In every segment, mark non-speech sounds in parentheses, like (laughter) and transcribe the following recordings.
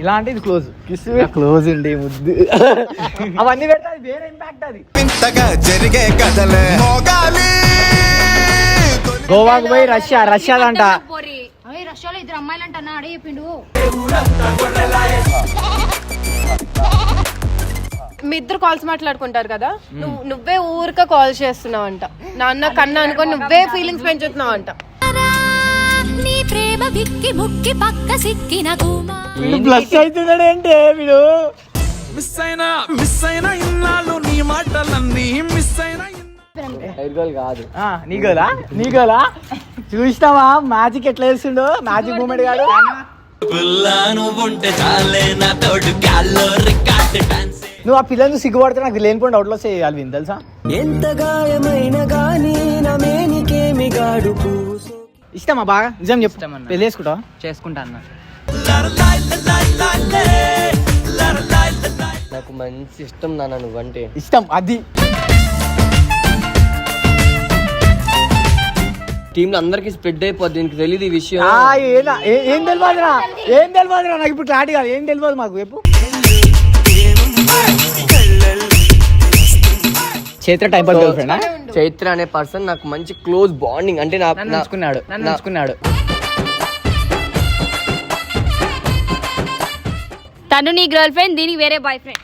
ఇలాంటిది close kiss close ఉండి ముద్దు. అవన్నీ పెడితే అది వేరే ఇంపాక్ట్ అది. వింతగా జరిగే కథలే. మోగాలి. గోవాకు పోయి రష్యా రష్యాదంట. అవి రష్యాలో ఇద్దరు అమ్మాయిలు అంట అన్న అడే చెప్పిండు. మీ ఇద్దరు కాల్స్ మాట్లాడుకుంటారు కదా? నువ్వు నువ్వే ఊరిక కాల్ చేస్తున్నావు అంట నాన్న కన్నా అనుకో నువ్వే ఫీలింగ్స్ పెంచుతున్నావు ప్రేమ విక్కి ముక్కి పక్క సిక్కిన గుమా ప్లస్ అవుతున్నాడు ఏంటి? వీడు? మిస్ అయినా మిస్ అయినా ఇన్నాళ్ళు నీ మాటలన్నీ మిస్ అయినా ఆ, నీ గోలా నీ గోలా చూసినావా? మ్యాజిక్ ఎట్లా వేస్తుండో మ్యాజిక్ మూమెంట్ కాదు నువ్వు ఆ పిల్లలు సిగ్గుపడితే నాకు లేనిపోయిన డౌట్లో చేయాలి విని తెలుసా? ఎంత గాయమైన గాని నా మేనికేమి గాడుపు ఇష్టమా బాగా? నిజం చెప్పు. పెళ్ళి చేసుకుంటావా? చేసుకుంటా అన్న. నాకు మంచి ఇష్టం నాన్న నువ్వంటే. ఇష్టం అది. టీమ్లో అందరికి స్ప్రెడ్ అయిపోద్ది దీనికి తెలియదు ఈ విషయం. ఆ, ఏనా- ఏ- ఏం తెలియదురా ఏం తెలియదురా నాకు ఇప్పుడు క్లారిటీ కాదు. ఏం తెలియదు మాకు? చెప్పు. చేతిలో టైం పాస్ గర్ల్ ఫ్రెండా? చైత్ర అనే పర్సన్ నాకు మంచి క్లోజ్ బాండింగ్ అంటే నా నన్ను నా- ఉంచుకున్నాడు నన్ను నా- ఉంచుకున్నాడు. తను నీ గర్ల్ ఫ్రెండ్ దీనికి వేరే బాయ్ ఫ్రెండ్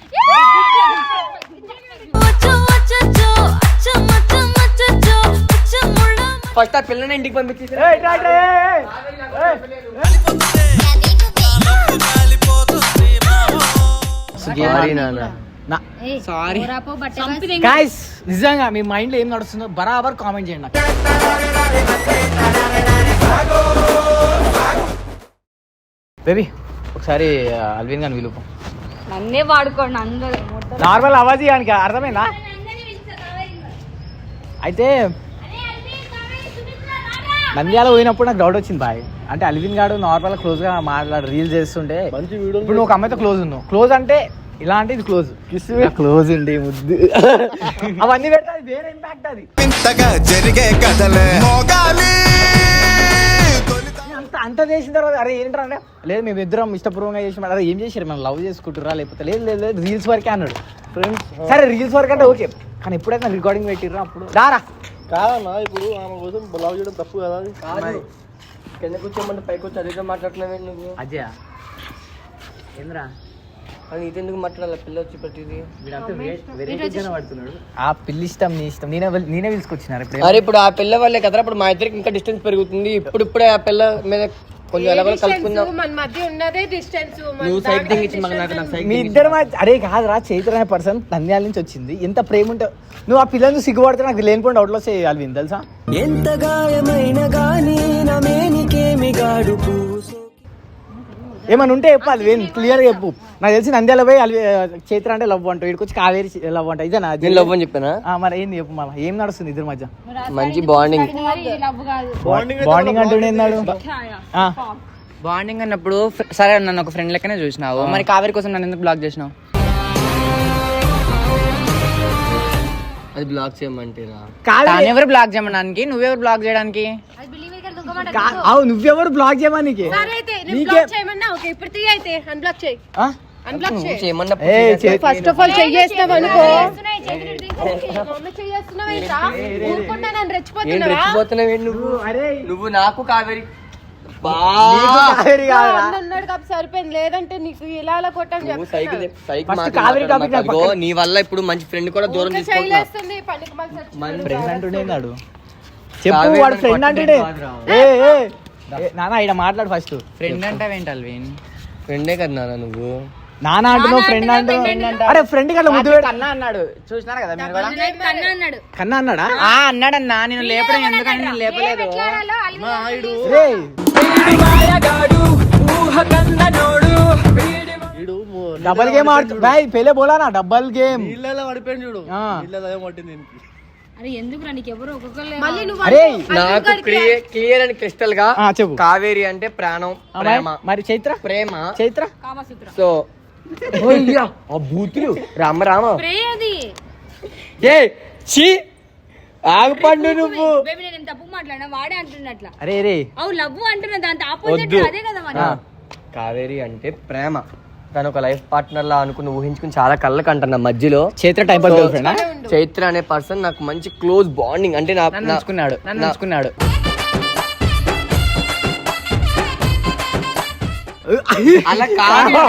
ఫస్ట్ ఆ పిల్లని ఇంటికి పంపించేసి సారీ నాన్న. సారీ గాయస్ నిజంగా మీ మైండ్లో ఏం నడుస్తుందో బరాబర్ కామెంట్ చేయండి బేబీ ఒకసారి అల్విన్ గాని పిలుపు. నన్నే వాడుకోండి అందరూ నార్మల్ అవాజీ గానికి అర్థమైందా? అయితే నంద్యాల పోయినప్పుడు నాకు డౌట్ వచ్చింది బాయ్ అంటే అల్విన్ గాడు నార్మల్ క్లోజ్గా మాట్లాడు రీల్ చేస్తుంటే ఇప్పుడు నువ్వు ఒక అమ్మాయితో క్లోజ్ ఉన్నావు. క్లోజ్ అంటే ఇలాంటిది క్లోజ్ క్లోజ్ ఉండి ముద్దు. అవన్నీ పెడితే అది వేరే ఇంపాక్ట్ అది. వింతగా జరిగే కథలే. మోగాలి. అంత అంత చేసిన తర్వాత అరే ఏంటరా అంటే లేదు మేము ఇద్దరం ఇష్టపూర్వకంగా చేసి అరే ఏం చేసారు మనం లవ్ చేసుకుంటురా లేకపోతే లేదు లేదు లేదు రీల్స్ వరకే అన్నాడు. ఫ్రెండ్స్ సరే రీల్స్ వరకు అంటే ఓకే. కానీ ఎప్పుడైతే రికార్డింగ్ పెట్టిర్రా అప్పుడు. దారా. కాదన్నా ఇప్పుడు ఆమె కోసం లవ్ చేయడం తప్పు కదా అది. కాదు. కింద కూర్చోమంటే పైకి వచ్చి అడిగితే మాట్లాడుతున్నావే నువ్వు? అజయ్ ఏంద్రా? మాట్లాడాలి? పిల్ల వచ్చి ఆ పిల్లి ఇష్టం నీ ఇష్టం. నేనే నేనే పిలుచుకొచ్చినారు ఇప్పుడు? అరే ఇప్పుడు ఆ పిల్ల వల్లే కదరా ఇప్పుడు మా ఇద్దరికి ఇంకా డిస్టెన్స్ పెరుగుతుంది. ఇప్పుడు ఇప్పుడే ఆ పిల్ల మీద కొంచెం కలుపుకుందాం. మన మధ్య ఉన్నదే డిస్టెన్స్ నువ్వు సైడ్ థింగ్ ఇచ్చి మాకు నాకు నాకు సైడ్ మీ ఇద్దరు అరే కాదురా చైతన్య అనే పర్సన్ నంద్యాల నుంచి వచ్చింది. ఎంత ప్రేమ ఉంటే నువ్వు ఆ పిల్లని సిగ్గుపడితే నాకు లేనిపోయిన డౌట్లో చేయాలి తెలుసా? ఎంత గాయమైన గాని నా మేనికేమి గాడుపు? ఏమైనా ఉంటే చెప్పాలి వేణు క్లియర్ చెప్పు. నాకు తెలిసి నంద్యాల పోయి అల్వి చైత్ర అంటే లవ్ అంట వీడికి వచ్చి కావేరి లవ్ అంట. ఇదేనా? నేను లవ్ అని చెప్పానా? ఆ, మరి ఏంది చెప్పు మళ్ళీ. ఏం నడుస్తుంది ఇద్దరి మధ్య? మంచి బాండింగ్ బాండింగ్ అంటుండే ఏందాడు ఆ, బాండింగ్ అన్నప్పుడు సరే నన్ను ఒక ఫ్రెండ్ లెక్కనే చూసినావు. మరి కావేరి కోసం నన్ను ఎందుకు బ్లాక్ చేసినావు? అది బ్లాక్ తాను ఎవరు బ్లాక్ చేయడానికి నువ్వెవరు బ్లాక్ చేయడానికి? అది నువ్వెవరు బ్లాక్ చేయమా నీకు చేయమన్నా ఓకే ఇప్పుడు తీయ అయితే. అన్బ్లాక్ చేయి? అన్బ్లాక్ చేయి. చేయమన్నప్పుడు ఏ, చే- ఫస్ట్ ఆఫ్ ఆల్ చెయ్యేస్తావు అనుకో. నువ్వు? అరే. నువ్వు నాకు కావేరి. సరిపోయింది. లేదంటే నీకు ఇలా అలా కొట్టని. సైకిల్. నీ వల్ల ఇప్పుడు మంచి ఫ్రెండ్ కూడా దూరం. ఫ్రెండ్ అంటుండే చెప్పు వాడు ఫ్రెండ్ అంటుండే నాన్న ఇక్కడ మాట్లాడు ఫస్ట్ ఫ్రెండ్ అంటావేంటి అల్విన్? ఫ్రెండే కదా నాన్న నువ్వు? నాన్న అంటున్నావు ఫ్రెండ్ అంటున్నావు అరే ఫ్రెండ్ కల్లా ముద్దు పెడు. కన్నా అన్నాడు. చూసినారు కదా మీరు కూడా? కన్నా అన్నాడు. కన్నా అన్నాడా? ఆ అన్నాడన్నా. నేను లేపడం ఎందుకని నేను లేపలేదు. రేయ్, వీడు మో- డబల్ గేమ్ ఆడుతు బాయ్ పెళ్ళే బోలా నా డబల్ గేమ్. నీళ్ళలో పడిపోయింది చూడు. ఆ. అదే పట్టింది దీనికి? అరే నీకు ఎవరు ఒక్కొక్కరు మళ్ళీ నువ్వు అరే నాకు క్లియర్ క్లియర్ అండ్ క్రిస్టల్గా చెప్పు. కావేరి అంటే ప్రాణం ప్రేమ. మరి చైత్ర? ప్రేమ. చైత్ర? సో ఆ బూతులు. రామ రామ. ఏ ఆగపండు నువ్వు. బేబీ నేను తప్పు మాట్లాడినా? వాడే అంటున్నట్ల. అరే రే. అవు లవ్ అంటున్నా దాంతో ఆపోజిట్ వద్దు. అదే కదా మరి. కావేరి అంటే ప్రేమ. తను ఒక లైఫ్ పార్ట్నర్ లా అనుకుని ఊహించుకుని చాలా కళ్ళకు అంటున్నా మధ్యలో. చైత్ర టైం పాస్ గర్ల్ ఫ్రెండా చైత్ర అనే పర్సన్ నాకు మంచి క్లోజ్ బాండింగ్ అంటే నా నన్ను నా- ఉంచుకున్నాడు నన్ను నా- ఉంచుకున్నాడు. అలా (laughs) కాదు.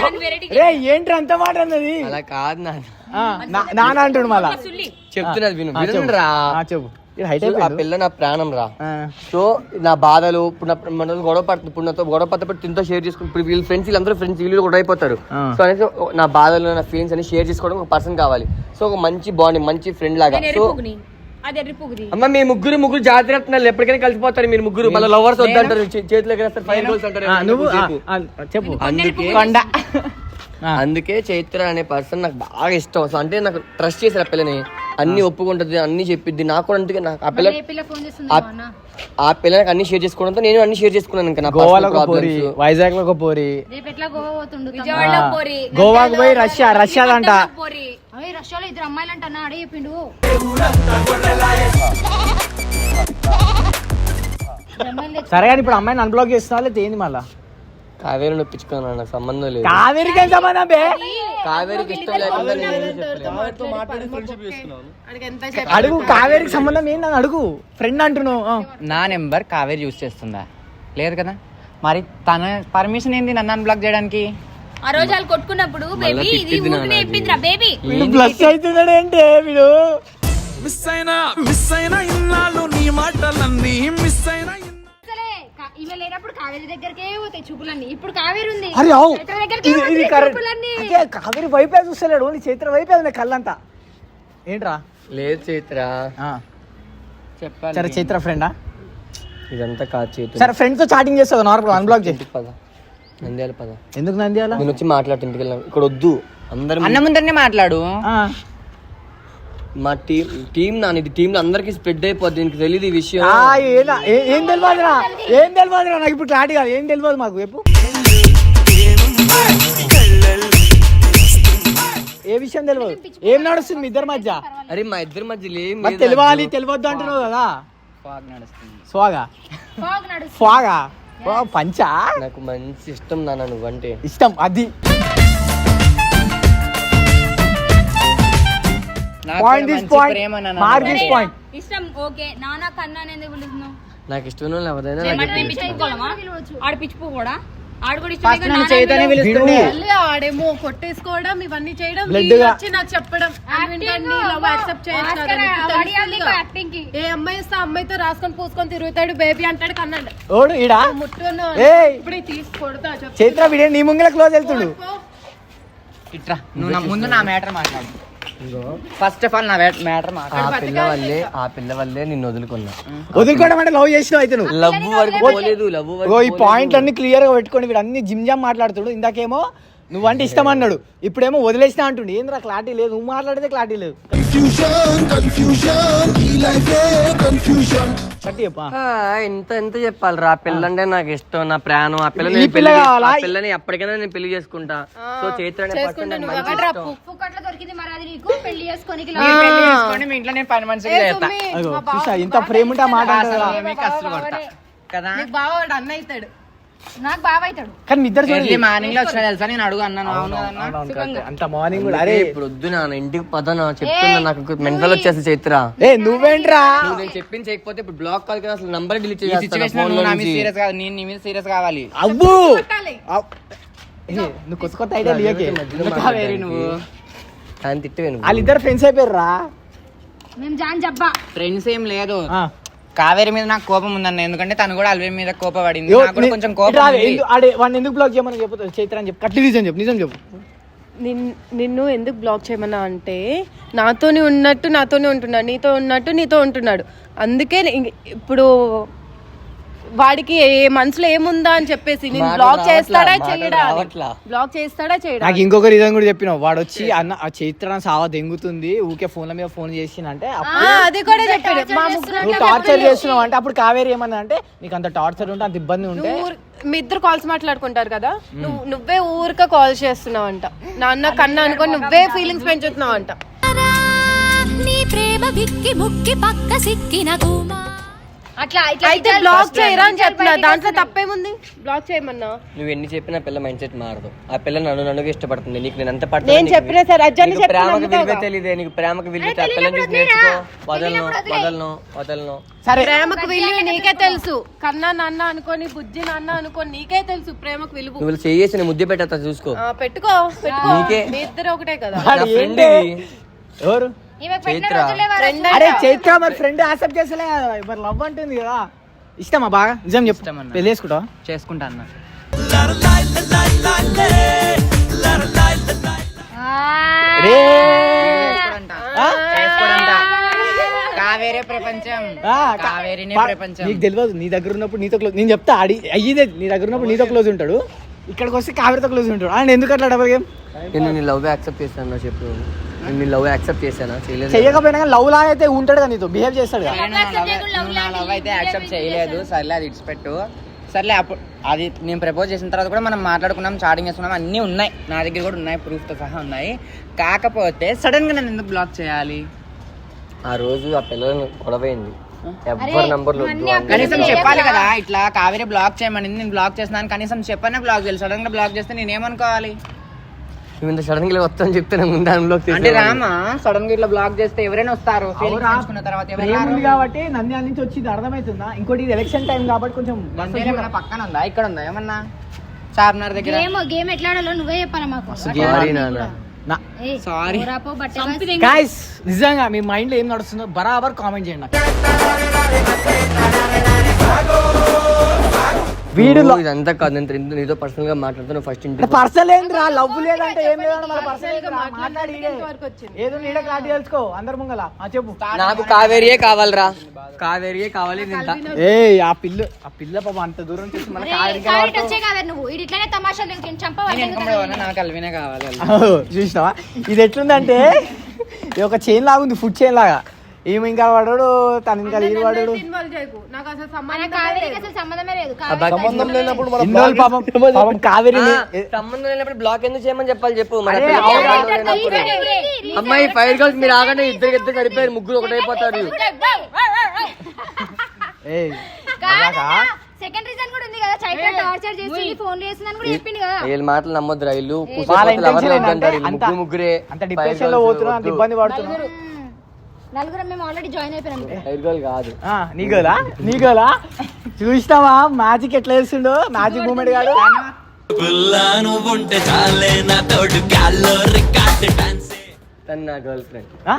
ఏంటి అంత మాట అన్నది? అలా కాదు నాన్న. అంటుండు మళ్ళా. చెప్తున్నది విను. ఆ, చెప్పు. హైట్ ఆ పిల్ల నా ప్రాణం రా. సో నా బాధలు ఇప్పుడు నా గొడవ పడుతుంది ఇప్పుడు నాతో గొడవ పడితే తింతో షేర్ చేసుకుని ఇప్పుడు వీళ్ళ ఫ్రెండ్స్ వీళ్ళందరూ ఫ్రెండ్స్ వీళ్ళు గొడవ అయిపోతారు. సో అనేసి నా బాధలు నా ఫీలింగ్స్ అన్ని షేర్ చేసుకోవడం ఒక పర్సన్ కావాలి. సో ఒక మంచి బాండింగ్ మంచి ఫ్రెండ్ లాగా. సో అమ్మ మీ ముగ్గురు ముగ్గురు జాగ్రత్త ఎప్పటికైనా కలిసిపోతారు మీరు ముగ్గురు. మళ్ళీ లవర్స్ వద్దంటారు. చేతిలో ఫైవ్ గోల్స్ అంటారు నువ్వు చెప్పు. అందుకే కొండ. అందుకే చైత్ర అనే పర్సన్ నాకు బాగా ఇష్టం. సో అంటే నాకు ట్రస్ట్ చేశారు ఆ పిల్లని. అన్ని ఒప్పుకుంటది అన్ని చెప్పిద్ది. నాకు కూడా అందుకే నాకు ఆ పిల్ల ఆ- ఆ పిల్ల నాకు అన్ని? షేర్ చేసుకోవడంతో నేను అన్ని షేర్ చేసుకున్నాను ఇంకా నా గోవాలో ఒక పోరి. వైజాగ్లో ఒక పోరి గోవాకు పోయి రష్యా రష్యాదంట పోరి. రష్యాలో ఇద్దరు అమ్మాయిలు అంట అడే చెప్పిండు. సరే కానీ ఇప్పుడు అమ్మాయిని అన్బ్లాక్ చేస్తున్నా లేదా ఏంది మళ్ళా? కావేరి నొప్పించుకున్నాను నాకు సంబంధం లేదు. కావేరికి ఏం సంబంధం బే? కావేరికి ఇష్టం లేకుండా నేను ఏం చెప్పలేదు. కావేరితో మాట్లాడి ఫ్రెండ్షిప్ చేసుకున్నాను అడిగి ఎంత అడుగు కావేరికి సంబంధం ఏంది అని అడుగు. ఫ్రెండ్ అంటున్నావు ఆ. నా నెంబర్ కావేరి యూస్ చేస్తుందా? లేదు కదా? మరి తన పర్మిషన్ ఏంది నన్ను అన్బ్లాక్ చేయడానికి? ఆ రోజు వాళ్ళు కొట్టుకున్నప్పుడు బేబీ ఇది తిట్టిద్ది ఊరికి నాన్న చెప్పిందిరా బేబీ. వీడు ప్లస్ అవుతున్నాడు ఏంటి వీడు? మిస్ అయినా మిస్ అయినా ఇన్నాళ్ళు నీ మాటలన్నీ ఈమె లేనప్పుడు కావేరి దగ్గరకే పోతాయి చూపులన్నీ. ఇప్పుడు కావేరి ఉంది. అరే అవు చైత్ర దగ్గరికి ఇది ఇది పోతాయి కరెక్ట్ చూపులన్నీ. అంటే కావేరి వైపే చూస్తలేడు చైత్ర వైపే ఉంది కళ్ళంతా. ఏంట్రా? లేదు చైత్ర. ఆ. చెప్పాలి. సరే చైత్ర ఫ్రెండా ఇదంతా కాదు చైత్ర. సరే ఫ్రెండ్స్తో చాటింగ్ చేస్తుంది నార్మల్ అన్బ్లాక్ చేసి పద. నంద్యాల పద. ఎందుకు నంద్యాల? నేను వచ్చి మాట్లాడుతూ ఇంటికి వెళ్ళాం ఇక్కడ వద్దు. అందరం అన్న ముందరనే మాట్లాడు. ఆ. మా టీం టీం నాన్న ఇది టీంలో అందరికి స్ప్రెడ్ అయిపోద్ది దీనికి తెలియదు ఈ విషయం. ఆ, ఏనా? ఏ- ఏం తెలియదురా ఏం తెలియదురా నాకు ఇప్పుడు క్లారిటీ కాదు ఏం తెలియదు మాకు చెప్పు. ఏ విషయం తెలియదు ఏం నడుస్తుంది మీ ఇద్దరి మధ్య? అరే మా ఇద్దరి మధ్యలో ఏం మరి లేదు తెలియాలి తెలియవద్దు అంటున్నావు కదా? స్వాగా ఫాగ్? స్వాగా ఓ, పంచా? నాకు మంచి ఇష్టం నాన్న నువ్వంటే. ఇష్టం అది. పాయింట్ కూడా దిస్ మంచి పాయింట్ ప్రేమ నాన్న మార్క్ అంటే. దిస్ పాయింట్ ఇష్టం. ఓకే. నాన్న కన్నా పిలుస్తున్నావు నాకు ఇష్టం. ఎవరైనా ఆడ పిచ్చిపో కూడా. ఆడేమో కొట్టేసుకోవడం ఇవన్నీ చేయడం. వచ్చి నాకు చెప్పడం. ఏ అమ్మాయి వస్తే అమ్మాయితో రాసుకొని పూసుకొని తిరుగుతాడు బేబీ అంటాడు కన్నాడు. ఓడు ఈడా? ముట్టును ఏయ్! ఇప్పుడు తీసి కొడతా చెప్పు చైత్ర వీడే నీ ముంగల క్లోజ్ వెళ్తుడు. ఇట్రా నువ్వు నా ముందు నా మ్యాటర్ మాట్లాడు. ఫస్ట్ ఆఫ్ ఆల్ నా మ్యాటర్ ఆ పిల్ల వల్లే ఆ పిల్ల వల్లే నిన్ను వదులుకున్నా. వదులుకోవడం అంటే లవ్ చేసినావు అయితే నువ్వు. లవ్ వరకు పోలేదు లవ్ ఇగో ఈ పాయింట్లు అన్ని క్లియర్గా పెట్టుకొని వీడు అన్ని జిమ్ జామ్ మాట్లాడుతాడు ఇందాకేమో నువ్వంటే ఇష్టం అన్నాడు. ఇప్పుడేమో వదిలేసినా అంటుండు. ఏంద్రా క్లారిటీ లేదు. నువ్వు మాట్లాడితే క్లారిటీ లేదు. కట్టి చెప్పు, ఆ. ఎంత ఎంత చెప్పాలి ఆ పిల్ల అంటే నాకు ఇష్టం నా ప్రాణం. ఆ పిల్ల ఈ నేను పిల్ల కావాలా? ఆ పిల్లని ఎప్పటికైనా నేను పెళ్ళి చేసుకుంటా. సో చైత్ర అనే person నాకు మంచి ఇష్టం. పుక్కట్ల దొరికింది మరి అది నీకు పెళ్ళి చేసుకొని మీరు పెళ్ళి చేసుకొని మీ ఇంట్లో నేను పని మనిషిగా చేస్తా. అగో, చూసా ఇంత ప్రేమ ఉంటే ఆ మాట అంటారా? మీకు అసలు కొడతా కదా? నీకు బావాడు అన్న అవుతాడు. నాకు బాగా అవుతాడు. కానీ మీ ఇద్దరు చూడండి. మార్నింగ్లో వచ్చిన తెలుసా? నేను అడుగు అన్నాను. అవును కదన్నా అవునవును, కరెక్ట్. అంత మార్నింగ్ కూడా అరే ఇప్పుడు వద్దు నాన్న ఇంటికి పదనా? చెప్తున్నా నాకు మెంటల్ వచ్చేసి చైత్ర. ఏ నువ్వేంట్రా? నువ్వు నేను చెప్పింది చేయకపోతే ఇప్పుడు బ్లాక్ కాల్ కదా అసలు నంబర్ డిలీట్ ఈ ఫోన్ నువ్వు నా మీద నుంచి. సీరియస్ కాదు నేను నీ మీద సీరియస్ కావాలి. అవ్వు! అవ్. ఏ, నువ్వు కొత్త కొత్త ఐడియా కావేరి నువ్వు? ఆయన నువ్వు. వాళ్ళిద్దరు ఫ్రెండ్స్ అయిపోయారా మేము జాన్ జబ్బా. ఫ్రెండ్స్ ఏం లేదు. కావేరి మీద నాకు కోపం ఉందన్న ఎందుకంటే తను కూడా అల్వే మీద కోపపడింది. నాకు కూడా కొంచెం కోపం ఉంది. వాడిని ఎందుకు బ్లాక్ చేయమని చెప్పు చైత్ర అని చెప్పు. కట్టి నిజం చెప్పు నిజం చెప్పు. నిన్- నిన్ను ఎందుకు బ్లాక్ చేయమన్నా అంటే నాతోని ఉన్నట్టు నాతోనే ఉంటున్నాడు నీతో ఉన్నట్టు నీతో ఉంటున్నాడు. అందుకే నే- ఇప్పుడు వాడికి ఏ మనసులో ఏముందా అని చెప్పేసి నేను బ్లాక్ చేస్తాడా చేయడా. బ్లాక్ చేస్తాడా చేయడా? నాకు ఇంకొక రీజన్ కూడా చెప్పినావు. వాడు వచ్చి అన్న ఆ చైత్ర సావ దెంగుతుంది ఊకే ఫోన్ల మీద ఫోన్ చేసిందంటే అది కూడా చెప్పాడు మా ముగ్గురు టార్చర్ చేస్తున్నావు అంటే అప్పుడు కావేరి ఏమన్నా అంటే నీకు అంత టార్చర్ ఉంటే అంత ఇబ్బంది ఉంటే ఊర్- మీ ఇద్దరు కాల్స్ మాట్లాడుకుంటారు కదా? నువ్వు నువ్వే ఊరిక కాల్ చేస్తున్నావు అంట నాన్న కన్నా అనుకొని నువ్వే ఫీలింగ్స్ పెంచుతున్నావు అంట నీ ప్రేమ విక్కి ముక్కి పక్క సిక్కిన గుమా. అట్లా అయితే బ్లాక్ చేయరా అని చెప్తున్నా దాంట్లో తప్పేముంది? బ్లాక్ చేయమన్నా? నువ్వు ఎన్ని చెప్పినా పిల్ల మైండ్ సెట్ మారదు. ఆ పిల్ల నన్ను నన్నుగా ఇష్టపడుతుంది. నీకు నేను అంత నేను చెప్పినా సరే అజ్జాన్ని నీకు ప్రేమకు విలువ తెలియదే నీకు ప్రేమకు విలువ ఆ పిల్లని చూసి నేర్చుకో. వదలను వదలను వదలను. సరే. ప్రేమకు విలువ నీకే తెలుసు. కన్నా నాన్న అనుకోని బుజ్జి నాన్న అనుకోని నీకే తెలుసు ప్రేమకు విలువ. నువ్వు చేసి నేను ముద్దు పెట్టా చూసుకో. ఆ, పెట్టుకో పెట్టుకో. నీకే. మీ ఇద్దరు ఒకటే కదా. ఫ్రెండ్? ఎవరు? అరే చైత్ర. మరి ఫ్రెండ్ యాక్సెప్ట్ చేసలే మరి లవ్ అంటుంది కదా. ఇష్టమా బాగా? నిజం చెప్పు. ఇష్టమన్నా. పెళ్ళి చేసుకుంటావా? చేసుకుంటా అన్న. రే. ఆ? చేసుకోడంట. కావేరే ప్రపంచం. ఆ, కా- కావేరినే పా- ప్రపంచం. నీకు తెలియదు నీ దగ్గర ఉన్నప్పుడు నీతో క్లోజ్ నేను చెప్తా అడి అయ్యిదే నీ దగ్గర ఉన్నప్పుడు నీతో క్లోజ్ ఉంటాడు. ఇక్కడికి వస్తే కావేరితో క్లోజ్ ఉంటాడు. అండ్ ఎందుకు అట్లా డబల్ గేమ్ నేను నీ లవ్ యాక్సెప్ట్ చేశాను చెప్పు. నేను లవ్ యాక్సెప్ట్ చేశానా? చేయలేదు చెయ్యకపోయినా కానీ లవ్ లాగా అయితే ఉంటాడు కదా నీతో బిహేవ్ చేస్తాడు కదా. నా నువ్వు నా లవ్ అయితే యాక్సెప్ట్ చేయలేదు సర్లే అది ఇడిచిపెట్టు. సర్లే అప్పుడు అది నేను ప్రపోజ్ చేసిన తర్వాత కూడా మనం మాట్లాడుకున్నాం చాటింగ్ చేసుకున్నాం అన్నీ ఉన్నాయి. నా దగ్గర కూడా ఉన్నాయి proof తో సహా ఉన్నాయి. కాకపోతే సడన్గా నన్ను ఎందుకు బ్లాక్ చేయాలి? ఆ రోజు ఆ పిల్లలను గొడవైంది. ఎవరి అందరి కనీసం చెప్పాలి కదా ఇట్లా కావేరి బ్లాక్ చేయమని నేను బ్లాక్ చేస్తున్నాను కనీసం చెప్పనే బ్లాక్ చేయాలి సడన్గా బ్లాక్ చేస్తే నేనేమనుకోవాలి? నువ్వు ఇంత సడన్గా వస్తాను చెప్తే ముందు అనులోకి అంటే రామా సడన్గా ఇట్లా బ్లాక్ చేస్తే ఎవరైనా వస్తారు? పెంచుకున్న తర్వాత ఎవరు ప్రేమ రారు? ఉంది కాబట్టి నంద్యాల నుంచి వచ్చింది అర్థమవుతుందా ఇంకోటి ఇది ఎలక్షన్ టైం కాబట్టి కొంచెం ఏమన్నా పక్కన ఉందా? ఇక్కడ ఉందా? ఏమన్నా? చార్మినార్ దగ్గర? గేమ్ గేమ్ ఎట్లా ఆడాలో నువ్వే చెప్పాలి మాకు. సారీ నిజంగా మీ మైండ్లో ఏం నడుస్తుందో బరాబర్ కామెంట్ చేయండి నాకు వీడు నువ్వు ఇదంతా కాదు నేను నీతో పర్సనల్గా మాట్లాడుతున్నా ఫస్ట్ ఇంటి పర్సనల్ ఏంద్రా? లవ్ లేదంటే ఏం మన పర్సనల్ మాట్లాడి ఈడే. వరకు వచ్చింది. ఏదో నీడే క్లారిటీ తెలుసుకో అందరు ముంగల. ఆ చెప్పు. నాకు కావేరియే కావాలరా. కావేరియే కావాలి నేను ఏ ఆ పిల్ల ఆ పిల్ల పాప అంత దూరం చూసి మన నువ్వు. ఇది ఇట్లానే తమాషాలు చంపవాలి వెనకబడి ఉన్నా, నాకు అల్వినే కావాలి (laughs) చూసినావా? ఇది ఎట్లుందంటే ఇది ఒక చైన్ లాగా ఉంది ఫుడ్ చైన్ లాగా. ఈమె ఇంకా పడడు తను ఇంకా లీడ్ పడడు సంబంధం కావేరికి అసలు సంబంధమే లేదు. అబ్బా, సంబంధం లేనప్పుడు పాపం సంబంధం లేనప్పుడు బ్లాక్ ఎందుకు చేయమని చెప్పాలి చెప్పు. అమ్మాయి ఫైర్ గర్ల్స్ మీరు ఆగండి ఇద్దరు ఇద్దరు సరిపోయారు ముగ్గురు ఒకటైపోతారు ఏయ్ అలాగా? సెకండ్ రీజన్ కూడా ఉంది కదా చైత్ర టార్చర్ చేసి ఫోన్ చేసిందని కూడా చెప్పింది కదా. వీళ్ళ మాటలు అంటారు అంత ముగ్గురు ముగ్గురే అంత డిప్రెషన్లో పోతున్నా అంత ఇబ్బంది పడుతున్నా నలుగురం మేము ఆల్రెడీ జాయిన్ అయిపోయినాం కాదు. నీ గోలా? నీ గోలా? చూసినావా? మ్యాజిక్ ఎట్లా వేస్తుండో మ్యాజిక్ మూమెంట్ కాదు నువ్వుంటే చాలే. నా తోడు గాల్లో రికార్డ్ డాన్స్. తను నా గర్ల్ ఫ్రెండ్ ఆ?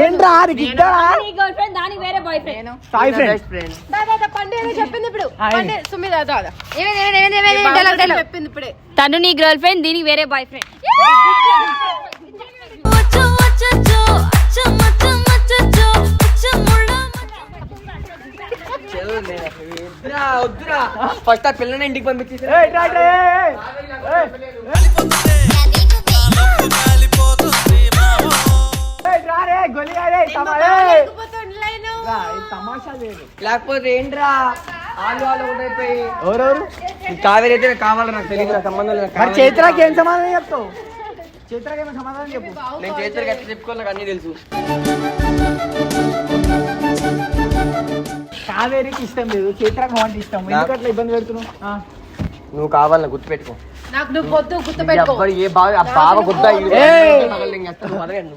ఏంట్రా నీకు ఇద్దరా నీ గర్ల్ ఫ్రెండ్ దానికి వేరే boyfriend Sai friend best friend దాదా పండు ఏదో చెప్పింది ఇప్పుడు. ఆ, ఏంది? పండు సుమిత దాదా ఏమైంది ఏమైంది ఏమైంది ఏమైంది డైలాగ్ డైలాగ్ చెప్పింది ఇప్పుడే. తను నీ గర్ల్ ఫ్రెండ్ దీనికి వేరే బాయ్ ఫ్రెండ్ ఫస్ట్ ఆ పిల్లని ఇంటికి పంపించేసి లేకపోతే ఏంట్రా? ఒకటైపోయి ఎవరెవరు? కావేరి అయితే కావాలి నాకు తెలియదు సంబంధం లేదు మరి. చైత్రకి ఏం సమాధానం చెప్తావు? చైత్రకి ఏమైనా సమాధానం చెప్పు. నేను చేతులకి ఎట్లా చెప్పుకోవాలి నాకు అన్నీ తెలుసు. కావేరికి ఇష్టం లేదు. చైత్రకు వంట ఇష్టం. ఎందుకు అట్లా ఇబ్బంది పెడుతున్నావు. నువ్వు కావాలి నాకు గుర్తుపెట్టుకో. నాకు నువ్వు పొద్దు గుర్తుపెట్టుకో. ఏ బావ ఆ బావ గుద్ద ఏయ్.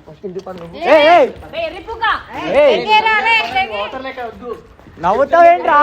ఫస్ట్ ఇంటికి పడు నువ్వు. ఏయ్, ఏయ్, ఏయ్, రా రే నవ్వుతావేంట్రా?